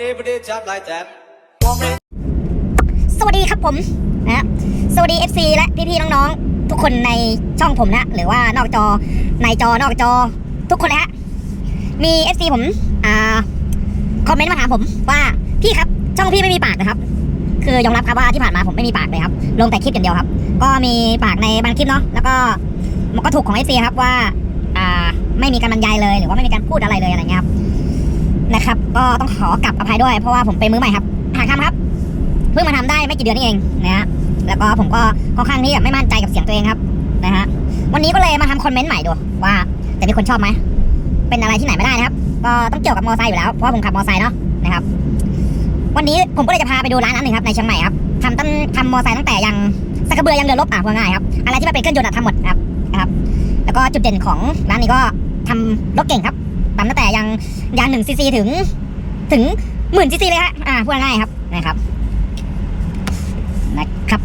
day, but it's up like that. สวัสดีครับผมนะสวัสดี FC และพี่ๆน้องๆ ทุกคนในช่องผมนะ หรือว่านอกจอในจอนอกจอทุกคนเลยฮะมี FC ผมอ่าคอมเมนต์มาถามผมว่าพี่ครับช่องพี่ไม่มีปากนะครับ คือยอมรับครับว่าที่ผ่านมาผมไม่มีปากเลยครับ ลงแต่คลิปอย่างเดียวครับ ก็มีปากในบางคลิปเนาะแล้วก็มันก็ถูกของ FC ครับว่าอ่าไม่มีการบรรยายเลยหรือว่าไม่มีการพูดอะไรเลยอะไรเงี้ยครับ นะครับ ก็ต้องขอกลับอภัยด้วยเพราะว่าผมเป็นมือใหม่ครับหาคำครับ เพิ่งมาทำได้ไม่กี่เดือนนี่เองนะฮะแล้วก็ผมก็ค่อนข้างที่จะไม่มั่นใจกับเสียงตัวเองครับนะฮะวันนี้ก็เลยมาทำคอมเมนต์ใหม่ดูว่าจะมีคนชอบไหมเป็นอะไรที่ไหนไม่ได้นะครับ ก็ต้องเกี่ยวกับมอไซค์อยู่แล้วเพราะว่าผมขับมอไซค์เนาะนะครับ วันนี้ผมก็เลยจะพาไปดูร้านนั้นหนึ่งครับในเชียงใหม่ครับทำตั้งทำมอไซค์ตั้งแต่ยังสักกระเบือยังเรือรบอะว่าง่ายครับอะไรที่มันเป็นเครื่องยนต์ทำหมดครับนะครับ แล้วก็จุดเด่นของร้านนี้ก็ทำรถเก่งครับ ทำตั้งแต่ยังยางหนึ่งซีซีถึงถึงหมื่นซีซีเลยฮะอ่าพูดง่ายๆครับนะครับนะครับ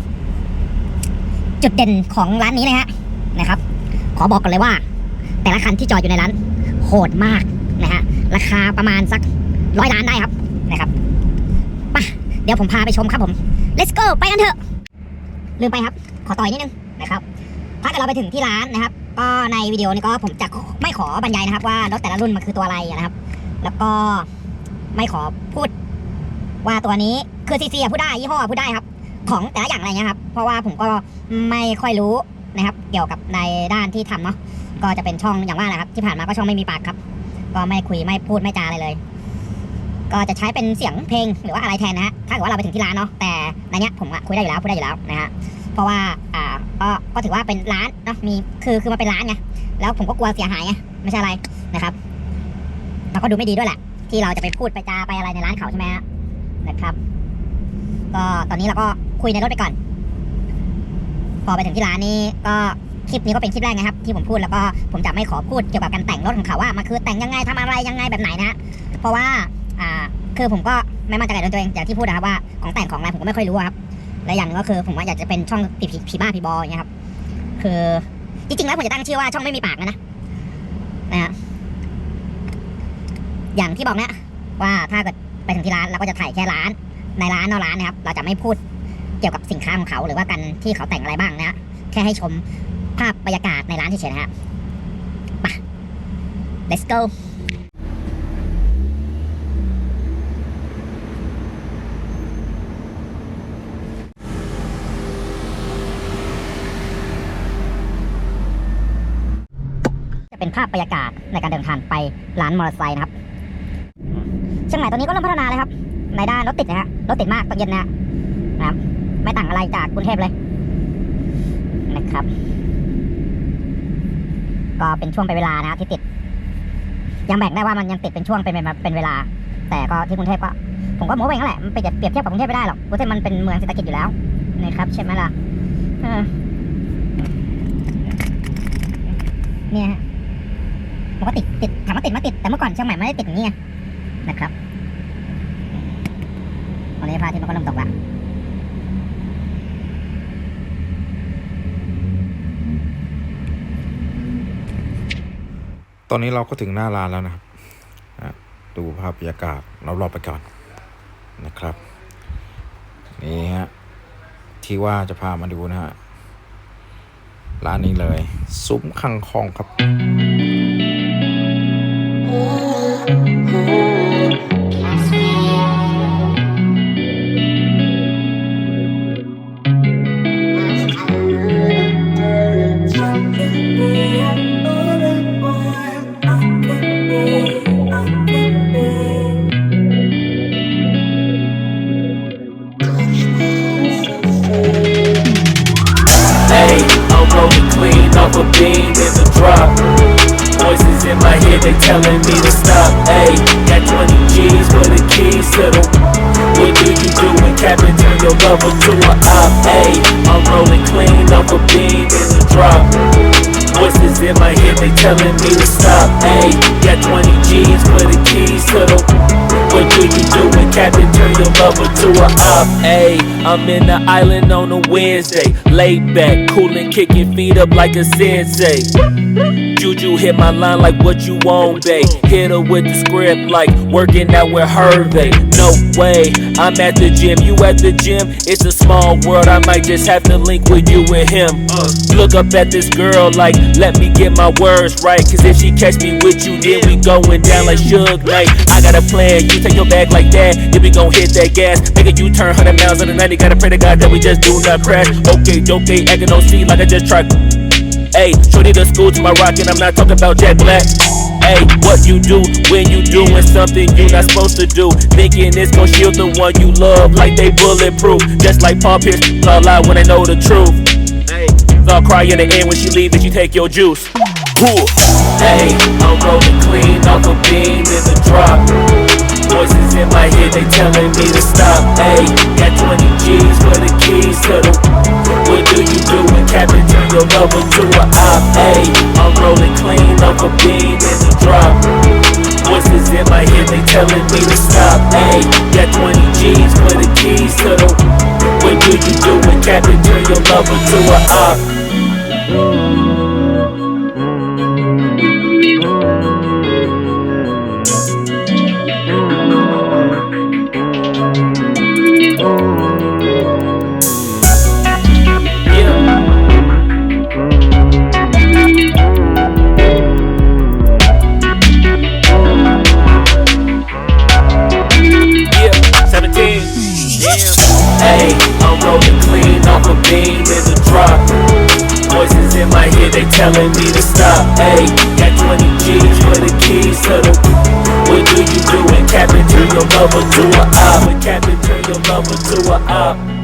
จุดเด่นของร้านนี้นะฮะนะครับ ขอบอกกันเลยว่า แต่ละคันที่จอดอยู่ในร้านโหดมากนะฮะราคาประมาณสักร้อยล้านได้ครับนะครับปะเดี๋ยวผมพาไปชมครับผม let's go ไปกันเถอะลืมไปครับ ขอต่อยนิดนึงนะครับถ้าเกิดเราไปถึงที่ร้านนะครับ ก็ในวิดีโอนี้ก็ผมจะไม่ขอบรรยายนะครับ ว่ารถแต่ละรุ่นมันคือตัวอะไรนะครับ แล้วก็ไม่ขอพูด ว่าตัวนี้คือซีซีพูดได้ยี่ห้อพูดได้ครับ ของแต่ละอย่างอะไรเงี้ยครับ เพราะว่าผมก็ไม่ค่อยรู้นะครับ เกี่ยวกับในด้านที่ทำเนาะก็จะเป็นช่องอย่างว่าแหละครับ ที่ผ่านมาก็ช่องไม่มีปากครับ ก็ไม่คุยไม่พูดไม่จาอะไรเลย ก็จะใช้เป็นเสียงเพลงหรือว่าอะไรแทนนะฮะถ้าเกิดว่าเราไปถึงที่ร้านเนาะแต่ในเนี้ยผมอะคุยได้อยู่แล้วพูดได้อยู่แล้วนะฮะ เพราะว่าอ่าก็ก็ถือว่าเป็นร้านเนาะมีคือคือมันเป็นร้านไงแล้วผมก็กลัวเสียหายไงไม่ใช่อะไรนะครับเราก็ดูไม่ดีด้วยแหละ ที่เราจะไปพูดไปจาไปอะไรในร้านเขาใช่ไหมฮะนะครับ ก็ตอนนี้เราก็คุยในรถไปก่อน พอไปถึงที่ร้านนี้ก็คลิปนี้ก็เป็นคลิปแรกนะครับที่ผมพูดแล้วก็ผมจะไม่ขอพูดเกี่ยวกับการแต่งรถของเขาว่ามันคือแต่งยังไงทำอะไรยังไงแบบไหนนะเพราะว่าอ่าคือผมก็ไม่มั่นใจในตัวเองอย่างที่พูดนะครับว่าของแต่งของอะไรผมก็ไม่ค่อยรู้ครับ และอย่างหนึงก็คือผมว่าอยากจะเป็นช่องผีผีผีบ้าผีบออย่างเงี้ยครับ คือจริงๆแล้วผมจะตั้งชื่อว่าช่องไม่มีปากนะนะนะฮะอย่างที่บอกนะว่าถ้าเกิดไปถึงที่ร้านเราก็จะถ่ายแค่ร้าน ในร้านนอกร้านนะครับ เราจะไม่พูดเกี่ยวกับสินค้าของเขา หรือว่ากันที่เขาแต่งอะไรบ้างนะฮะแค่ให้ชมภาพบรรยากาศในร้านเฉยๆนะฮะไป let's go เป็นภาพบรรยากาศในการเดินทางไปร้านมอเตอร์ไซค์นะครับเชียงใหม่ตอนนี้ก็เริ่มพัฒนาเลยครับ ในด้านรถติดนะฮะรถติดมากตอนเย็นนะฮะนะครับไม่ต่างอะไรจากกรุงเทพเลยนะครับ ก็เป็นช่วงเป็นเวลานะที่ติด ยังแบ่งได้ว่ามันยังติดเป็นช่วงเป็นเป็นเวลา แต่ก็ที่กรุงเทพก็ผมก็โม้ไปงั้นแหละมันไปเปรียบเทียบกับกรุงเทพไม่ได้หรอกกรุงเทพมันเป็นเมืองเศรษฐกิจอยู่แล้วนะครับใช่ไหมล่ะเออเนี่ยฮะ มันก็ติดติดถามว่าติดไหมาติดแต่เมื่อก่อนเชียงใหม่ไม่ได้ติดอย่างนี้นะครับวันนี้พระอาทิตย์มันก็เริ่มตกละตอนนี้เราก็ถึงหน้าร้านแล้วนะครับดูภาพบรรยากาศรอบๆไปก่อนนะครับนี่ฮะที่ว่าจะพามาดูนะฮะร้านนี้เลย ซุ้มคังคองครับ off a beam in the drop. Voices in my head, they telling me to stop. Hey, got 20 G's for the keys to the. What do you do when Captain turn your lover to a op? Hey, I'm rolling clean off a beam in the drop. Voices in my head, they telling me to stop. Hey, got 20 G's for the keys to the. What do you do when Captain turn your lover to a op? Ayy, I'm in the island on a Wednesday. Laid back, coolin', kicking feet up like a sensei. Juju hit my line like what you want, babe. Hit her with the script like working out with Hervey. No way, I'm at the gym, you at the gym. It's a small world, I might just have to link with you and him. Look up at this girl like, let me get my words right. Cause if she catch me with you, then we going down like Suge Knight. I got a plan, you take your bag like that, then we gon' hit that gas. Make a U-turn, 100 miles on the 90, gotta pray to God that we just do not crash. Okay, okay, acting on C like I just tried. Hey, shorty the school to my rock, and I'm not talking about Jack Black. Hey, what you do when you doing something you not supposed to do? Thinking it's gon' shield the one you love like they bulletproof. Just like Paul Pierce, all lie when they know the truth. Hey, I'll cry in the end when she leave and she take your juice. Hey, I'm rolling clean a beam in the drop. Voices in my head, they telling me to stop. Hey, got 20 G's for the keys to the. What do you do when Captain turn your lover to a op? Hey, I'm rolling clean off a beam in the drop. Voices in my head, they telling me to stop. Hey, got 20 G's for the keys to the. What do you do when Captain turn your lover to a op? Telling me to stop. Hey, got 20 G's for the keys to the. Your lover to a op? Captain turn your lover to a op?